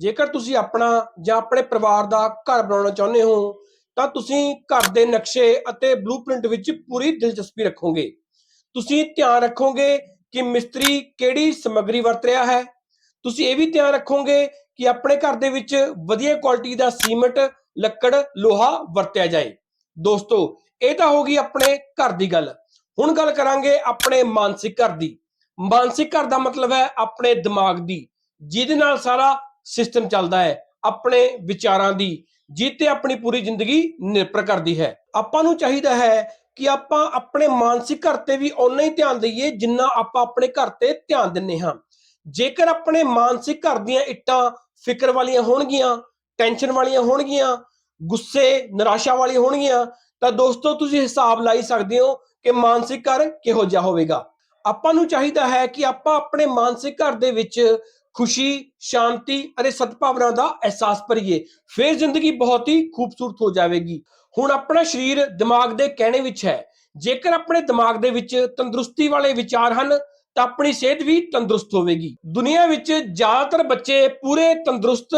ਜੇਕਰ ਤੁਸੀਂ ਆਪਣਾ ਜਾਂ ਆਪਣੇ ਪਰਿਵਾਰ ਦਾ ਘਰ ਬਣਾਉਣਾ ਚਾਹੁੰਦੇ ਹੋ, ਤਾਂ ਤੁਸੀਂ ਘਰ ਦੇ ਨਕਸ਼ੇ ਅਤੇ ਬਲੂਪ੍ਰਿੰਟ ਵਿੱਚ ਪੂਰੀ ਦਿਲਚਸਪੀ ਰੱਖੋਗੇ। ਤੁਸੀਂ ਧਿਆਨ ਰੱਖੋਗੇ ਕਿ ਮਿਸਤਰੀ ਕਿਹੜੀ ਸਮੱਗਰੀ ਵਰਤ ਰਿਹਾ ਹੈ। ਤੁਸੀਂ ਇਹ ਵੀ ਧਿਆਨ ਰੱਖੋਗੇ ਕਿ ਆਪਣੇ ਘਰ ਦੇ ਵਿੱਚ ਵਧੀਆ ਕੁਆਲਿਟੀ ਦਾ ਸੀਮੈਂਟ, ਲੱਕੜ, ਲੋਹਾ ਵਰਤਿਆ ਜਾਏ। ਦੋਸਤੋ, ਇਹ ਤਾਂ ਹੋ ਗਈ ਆਪਣੇ ਘਰ ਦੀ ਗੱਲ। ਹੁਣ ਗੱਲ ਕਰਾਂਗੇ ਆਪਣੇ ਮਾਨਸਿਕ ਘਰ ਦੀ। ਮਾਨਸਿਕ ਘਰ ਦਾ ਮਤਲਬ ਹੈ ਆਪਣੇ ਦਿਮਾਗ ਦੀ, ਜਿਹਦੇ ਨਾਲ ਸਾਰਾ ਸਿਸਟਮ ਚੱਲਦਾ ਹੈ, ਆਪਣੇ ਵਿਚਾਰਾਂ ਦੀ, ਜਿੱਤੇ ਆਪਣੀ ਪੂਰੀ ਜ਼ਿੰਦਗੀ ਨਿਰਭਰ ਕਰਦੀ ਹੈ। ਆਪਾਂ ਨੂੰ ਚਾਹੀਦਾ ਹੈ ਕਿ ਆਪਾਂ ਆਪਣੇ ਮਾਨਸਿਕ ਘਰ ਤੇ ਵੀ ਓਨਾ ਹੀ ਧਿਆਨ ਦਈਏ ਜਿੰਨਾ ਆਪਾਂ ਆਪਣੇ ਘਰ ਤੇ ਧਿਆਨ ਦਿੰਨੇ ਹਾਂ। ਜੇਕਰ ਆਪਣੇ ਮਾਨਸਿਕ ਘਰ ਦੀਆਂ ਇੱਟਾਂ ਫਿਕਰ ਵਾਲੀਆਂ ਹੋਣਗੀਆਂ, ਟੈਨਸ਼ਨ ਵਾਲੀਆਂ ਹੋਣਗੀਆਂ, ਗੁੱਸੇ, ਨਿਰਾਸ਼ਾ ਵਾਲੀਆਂ ਹੋਣਗੀਆਂ, ਤਾਂ ਦੋਸਤੋ ਤੁਸੀਂ ਹਿਸਾਬ ਲਾਈ ਸਕਦੇ ਹੋ ਕਿ ਮਾਨਸਿਕ ਘਰ ਕਿਹੋ ਜਿਹਾ ਹੋਵੇਗਾ। ਆਪਾਂ ਨੂੰ ਚਾਹੀਦਾ ਹੈ ਕਿ ਆਪਾਂ ਆਪਣੇ ਮਾਨਸਿਕ ਘਰ ਦੇ ਵਿੱਚ ਖੁਸ਼ੀ, ਸ਼ਾਂਤੀ ਅਤੇ ਸਦਭਾਵਨਾ ਦਾ ਅਹਿਸਾਸ ਭਰੀਏ। ਫਿਰ ਜ਼ਿੰਦਗੀ ਬਹੁਤ ਹੀ ਖੂਬਸੂਰਤ ਹੋ ਜਾਵੇਗੀ। ਹੁਣ ਆਪਣਾ ਸਰੀਰ ਦਿਮਾਗ ਦੇ ਕਹਿਣੇ ਵਿੱਚ ਹੈ। ਜੇਕਰ ਆਪਣੇ ਦਿਮਾਗ ਦੇ ਵਿੱਚ ਤੰਦਰੁਸਤੀ ਵਾਲੇ ਵਿਚਾਰ ਹਨ, ਤਾਂ ਆਪਣੀ ਸਿਹਤ ਵੀ ਤੰਦਰੁਸਤ ਹੋਵੇਗੀ। ਦੁਨੀਆ ਵਿੱਚ ਜ਼ਿਆਦਾਤਰ ਬੱਚੇ ਪੂਰੇ ਤੰਦਰੁਸਤ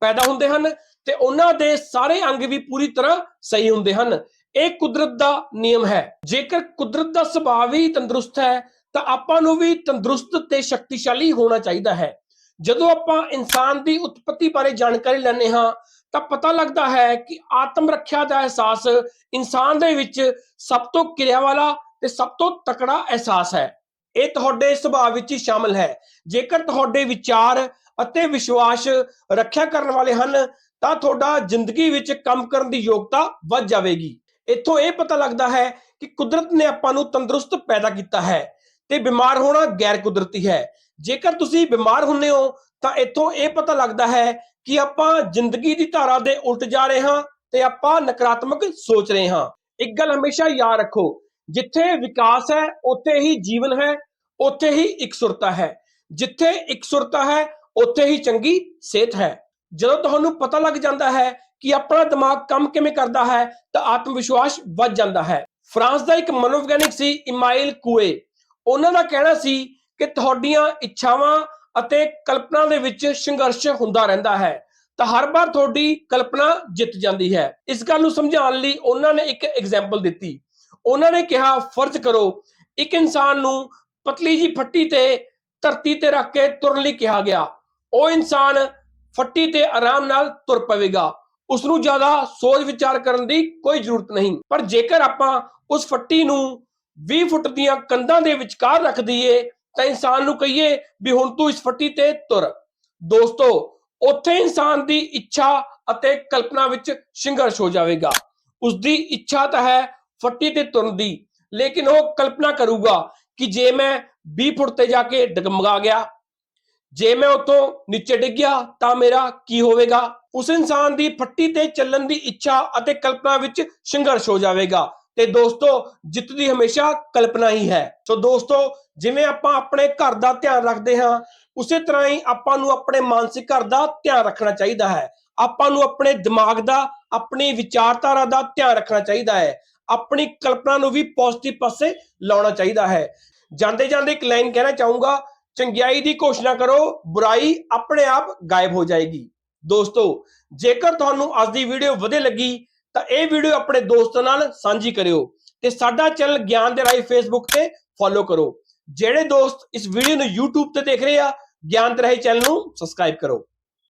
ਪੈਦਾ ਹੁੰਦੇ ਹਨ ਤੇ ਉਹਨਾਂ ਦੇ ਸਾਰੇ ਅੰਗ ਵੀ ਪੂਰੀ ਤਰ੍ਹਾਂ ਸਹੀ ਹੁੰਦੇ ਹਨ। ਇਹ ਕੁਦਰਤ ਦਾ ਨਿਯਮ ਹੈ। ਜੇਕਰ ਕੁਦਰਤ ਦਾ ਸੁਭਾਅ ਵੀ ਤੰਦਰੁਸਤ ਹੈ, ਤਾਂ ਆਪਾਂ ਨੂੰ ਵੀ ਤੰਦਰੁਸਤ ਤੇ ਸ਼ਕਤੀਸ਼ਾਲੀ ਹੋਣਾ ਚਾਹੀਦਾ ਹੈ। ਜਦੋਂ ਆਪਾਂ ਇਨਸਾਨ ਦੀ ਉਤਪਤੀ ਬਾਰੇ ਜਾਣਕਾਰੀ ਲੈਂਦੇ ਹਾਂ, ਤਾਂ ਪਤਾ ਲੱਗਦਾ ਹੈ ਕਿ ਆਤਮ ਰੱਖਿਆ ਦਾ ਅਹਿਸਾਸ ਇਨਸਾਨ ਦੇ ਵਿੱਚ ਸਭ ਤੋਂ ਕਿਰਿਆ ਵਾਲਾ ਤੇ ਸਭ ਤੋਂ ਤਕੜਾ ਅਹਿਸਾਸ ਹੈ। ਇਹ ਤੁਹਾਡੇ ਸੁਭਾਅ ਵਿੱਚ ਹੀ ਸ਼ਾਮਲ ਹੈ। ਜੇਕਰ ਤੁਹਾਡੇ ਵਿਚਾਰ ਅਤੇ ਵਿਸ਼ਵਾਸ ਰੱਖਿਆ ਕਰਨ ਵਾਲੇ ਹਨ, ਤਾਂ ਤੁਹਾਡਾ ਜ਼ਿੰਦਗੀ ਵਿੱਚ ਕੰਮ ਕਰਨ ਦੀ ਯੋਗਤਾ ਵੱਧ ਜਾਵੇਗੀ। ਇੱਥੋਂ ਇਹ ਪਤਾ ਲੱਗਦਾ ਹੈ ਕਿ ਕੁਦਰਤ ਨੇ ਆਪਾਂ ਨੂੰ ਤੰਦਰੁਸਤ ਪੈਦਾ ਕੀਤਾ ਹੈ ਤੇ ਬਿਮਾਰ ਹੋਣਾ ਗੈਰ ਕੁਦਰਤੀ ਹੈ। ਜੇਕਰ ਤੁਸੀਂ ਬਿਮਾਰ ਹੁੰਨੇ ਹੋ, ਤਾਂ ਇੱਥੋਂ ਇਹ ਪਤਾ ਲੱਗਦਾ ਹੈ ਕਿ ਆਪਾਂ ਜ਼ਿੰਦਗੀ ਦੀ ਧਾਰਾ ਦੇ ਉਲਟ ਜਾ ਰਹੇ ਹਾਂ ਤੇ ਆਪਾਂ ਨਕਾਰਾਤਮਕ ਸੋਚ ਰਹੇ ਹਾਂ। ਇੱਕ ਗੱਲ ਹਮੇਸ਼ਾ ਯਾਦ ਰੱਖੋ, ਜਿੱਥੇ ਵਿਕਾਸ ਹੈ, ਉੱਥੇ ਹੀ ਜੀਵਨ ਹੈ, ਉੱਥੇ ਹੀ ਇਕਸੁਰਤਾ ਹੈ। ਜਿੱਥੇ ਇਕਸੁਰਤਾ ਹੈ, ਉੱਥੇ ਹੀ ਚੰਗੀ ਸਿਹਤ ਹੈ। ਜਦੋਂ ਤੁਹਾਨੂੰ ਪਤਾ ਲੱਗ ਜਾਂਦਾ ਹੈ ਕਿ ਆਪਣਾ ਦਿਮਾਗ ਕੰਮ ਕਿਵੇਂ ਕਰਦਾ ਹੈ, ਤਾਂ ਆਤਮ ਵਿਸ਼ਵਾਸ ਵੱਧ ਜਾਂਦਾ ਹੈ। ਫਰਾਂਸ ਦਾ ਇੱਕ ਮਨੋਵਿਗਿਆਨਿਕ ਸੀ, ਇਮਾਇਲ ਕੂਏ। ਉਹਨਾਂ ਦਾ ਕਹਿਣਾ ਸੀ ਕਿ ਤੁਹਾਡੀਆਂ ਇੱਛਾਵਾਂ ਅਤੇ ਕਲਪਨਾ ਦੇ ਵਿੱਚ ਸੰਘਰਸ਼ ਹੁੰਦਾ ਰਹਿੰਦਾ ਹੈ। ਤਾਂ ਹਰ ਵਾਰ ਤੁਹਾਡੀ ਕਲਪਨਾ ਜਿੱਤ ਜਾਂਦੀ ਹੈ। ਇਸ ਗੱਲ ਨੂੰ ਸਮਝਾਉਣ ਲਈ ਉਹਨਾਂ ਨੇ ਇੱਕ ਐਗਜ਼ਾਮਪਲ ਦਿੱਤੀ। ਉਹਨਾਂ ਨੇ ਕਿਹਾ, ਫਰਜ਼ ਕਰੋ, ਇੱਕ ਇਨਸਾਨ ਨੂੰ ਪਤਲੀ ਜੀ ਫੱਟੀ ਤੇ ਧਰਤੀ ਤੇ ਰੱਖ ਕੇ ਤੁਰਨ ਲਈ ਕਿਹਾ ਗਿਆ। ਉਹ ਇਨਸਾਨ ਫੱਟੀ ਤੇ ਆਰਾਮ ਨਾਲ ਤੁਰ ਪਵੇਗਾ। ਉਸ ਨੂੰ ਜ਼ਿਆਦਾ ਸੋਚ ਵਿਚਾਰ ਕਰਨ ਦੀ ਕੋਈ ਜ਼ਰੂਰਤ ਨਹੀਂ। ਪਰ ਜੇਕਰ ਆਪਾਂ ਉਸ ਫੱਟੀ ਨੂੰ 20 ਫੁੱਟ ਦੀਆਂ ਕੰਧਾਂ ਦੇ ਵਿਚਕਾਰ ਰੱਖ ਦਈਏ ਤਾਂ ਇਨਸਾਨ ਨੂੰ ਕਹੀਏ ਵੀ ਹੁਣ ਤੂੰ ਇਸ ਫੱਟੀ ਤੇ ਤੁਰ। ਦੋਸਤੋ, ਉੱਥੇ ਇਨਸਾਨ ਦੀ ਇੱਛਾ ਅਤੇ ਕਲਪਨਾ ਵਿੱਚ ਸੰਘਰਸ਼ ਹੋ ਜਾਵੇਗਾ। ਉਸ ਦੀ ਇੱਛਾ ਤਾਂ ਹੈ ਫੱਟੀ ਤੇ ਤੁਰਨ ਦੀ, ਲੇਕਿਨ ਉਹ ਕਲਪਨਾ ਕਰੂਗਾ ਕਿ ਜੇ ਮੈਂ 20 ਫੁੱਟ ਤੇ ਜਾ ਕੇ ਡਗਮਗਾ ਗਿਆ, ਜੇ ਮੈਂ ਉੱਥੋਂ ਨੀਚੇ ਡਿੱਗ ਗਿਆ ਤਾਂ ਮੇਰਾ ਕੀ ਹੋਵੇਗਾ? ਉਸ ਇਨਸਾਨ ਦੀ ਫੱਟੀ ਤੇ ਚੱਲਣ ਦੀ ਇੱਛਾ ਅਤੇ ਕਲਪਨਾ ਵਿੱਚ ਸੰਘਰਸ਼ ਹੋ ਜਾਵੇਗਾ। ਤੇ ਦੋਸਤੋ ਜਿੱਤ ਦੀ ਹਮੇਸ਼ਾ ਕਲਪਨਾ ਹੀ ਹੈ। ਸੋ ਦੋਸਤੋ, ਜਿਵੇਂ ਆਪਾਂ ਆਪਣੇ ਘਰ ਦਾ ਧਿਆਨ ਰੱਖਦੇ ਹਾਂ, ਉਸੇ ਤਰ੍ਹਾਂ ਹੀ ਆਪਾਂ ਨੂੰ ਆਪਣੇ ਮਾਨਸਿਕ ਘਰ ਦਾ ਧਿਆਨ ਰੱਖਣਾ ਚਾਹੀਦਾ ਹੈ। ਆਪਾਂ ਨੂੰ ਆਪਣੇ ਦਿਮਾਗ ਦਾ, ਆਪਣੀ ਵਿਚਾਰਧਾਰਾ ਦਾ ਧਿਆਨ ਰੱਖਣਾ ਚਾਹੀਦਾ ਹੈ। ਆਪਣੀ ਕਲਪਨਾ ਨੂੰ ਵੀ ਪੋਜ਼ਿਟਿਵ ਪਾਸੇ ਲਾਉਣਾ ਚਾਹੀਦਾ ਹੈ। ਜਾਂਦੇ ਜਾਂਦੇ ਇੱਕ ਲਾਈਨ ਕਹਿਣਾ ਚਾਹੂੰਗਾ, ਚੰਗਿਆਈ ਦੀ ਘੋਸ਼ਣਾ ਕਰੋ, ਬੁਰਾਈ ਆਪਣੇ ਆਪ ਗਾਇਬ ਹੋ ਜਾਏਗੀ। ਦੋਸਤੋ, ਜੇਕਰ ਤੁਹਾਨੂੰ ਅੱਜ ਦੀ ਵੀਡੀਓ ਵਧੇ ਲੱਗੀ ਤਾਂ ਇਹ ਵੀਡੀਓ ਆਪਣੇ ਦੋਸਤਾਂ ਨਾਲ ਸਾਂਝੀ ਕਰਿਓ ਤੇ ਸਾਡਾ ਚੈਨਲ ਗਿਆਨ ਦੇ ਰਾਈ ਫੇਸਬੁੱਕ ਤੇ ਫੋਲੋ ਕਰੋ। ਜਿਹੜੇ ਦੋਸਤ ਇਸ ਵੀਡੀਓ ਨੂੰ YouTube ਤੇ ਦੇਖ ਰਹੇ ਆ, ਗਿਆਨ ਦੇ ਰਾਈ ਚੈਨਲ ਨੂੰ ਸਬਸਕ੍ਰਾਈਬ ਕਰੋ।